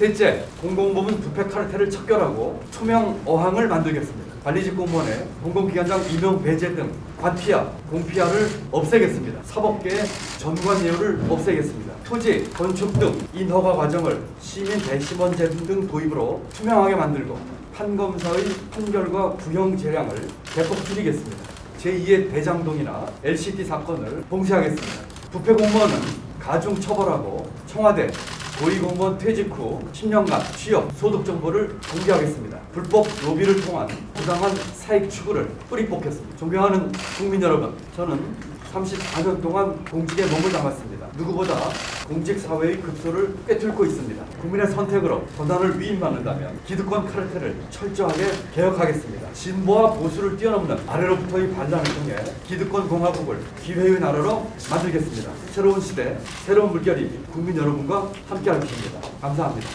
셋째, 공공부문 부패 카르텔을 척결하고 투명 어항을 만들겠습니다. 관리직 공무원의 공공기관장 임용 배제 등 관피아, 공피아를 없애겠습니다. 사법계의 전관 예우를 없애겠습니다. 토지, 건축 등 인허가 과정을 시민 대심원제 등 도입으로 투명하게 만들고 판검사의 판결과 구형 재량을 대폭 줄이겠습니다. 제2의 대장동이나 LCT 사건을 봉쇄하겠습니다. 부패 공무원은 가중 처벌하고 청와대 고위공무원 퇴직 후 10년간 취업, 소득 정보를 공개하겠습니다. 불법 로비를 통한 부당한 사익 추구를 뿌리 뽑겠습니다. 존경하는 국민 여러분, 저는 34년 동안 공직에 몸을 담았습니다. 누구보다 공직 사회의 급소를 꿰뚫고 있습니다. 국민의 선택으로 권한을 위임받는다면 기득권 카르텔을 철저하게 개혁하겠습니다. 진보와 보수를 뛰어넘는 아래로부터의 반란을 통해 기득권 공화국을 기회의 나라로 만들겠습니다. 새로운 시대, 새로운 물결이 국민 여러분과 함께 할 것입니다. 감사합니다.